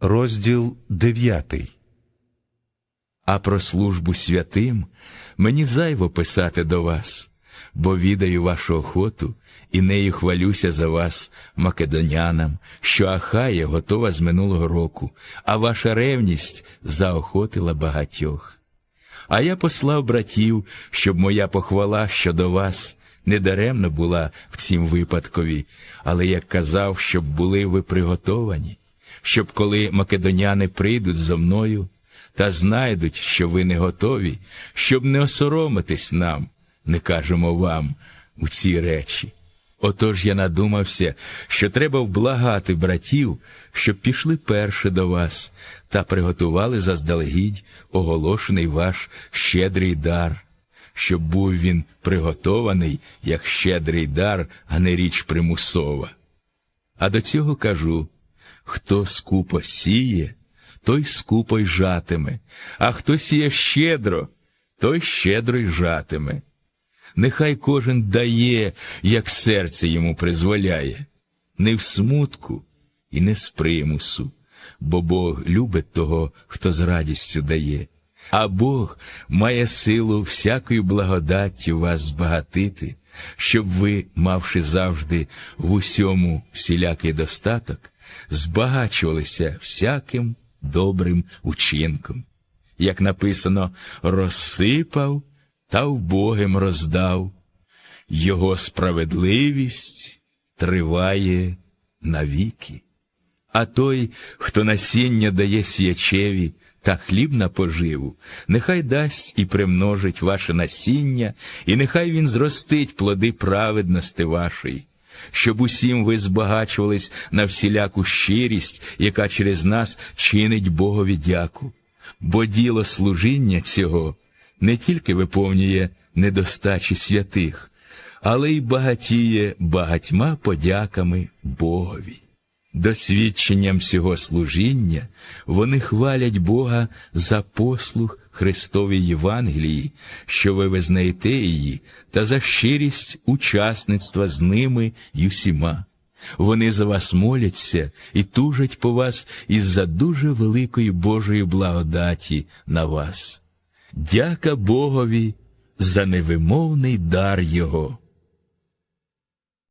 Розділ дев'ятий. А про службу святим мені зайво писати до вас, бо відаю вашу охоту і нею хвалюся за вас, македонянам, що Ахая готова з минулого року, а ваша ревність заохотила багатьох. А я послав братів, щоб моя похвала щодо вас недаремно була в цім випадкові, але як казав, щоб були ви приготовані, щоб коли македоняни прийдуть зо мною, та знайдуть, що ви не готові, щоб не осоромитись нам, не кажемо вам у ці речі. Отож я надумався, що треба вблагати братів, щоб пішли перше до вас та приготували заздалегідь оголошений ваш щедрий дар, щоб був він приготований, як щедрий дар, а не річ примусова. А до цього кажу хто скупо сіє, той скупо й жатиме, а хто сіє щедро, той щедро й жатиме. Нехай кожен дає, як серце йому призволяє, не в смутку і не з примусу, бо Бог любить того, хто з радістю дає, а Бог має силу всякою благодаттю вас збагатити, щоб ви, мавши завжди в усьому всілякий достаток, збагачувалися всяким добрим учинком. Як написано, розсипав та вбогим роздав, Його справедливість триває навіки. А той, хто насіння дає сіячеві та хліб на поживу, нехай дасть і примножить ваше насіння, і нехай він зростить плоди праведності вашої, щоб усім ви збагачувались на всіляку щирість, яка через нас чинить Богові дяку. Бо діло служіння цього не тільки виповнює недостачі святих, але й багатіє багатьма подяками Богові. Досвідченням всього служіння вони хвалять Бога за послуг Христовій Євангелії, що ви визнаєте її, та за щирість учасництва з ними й усіма. Вони за вас моляться і тужать по вас із-за дуже великої Божої благодаті на вас. Дяка Богові за невимовний дар Його.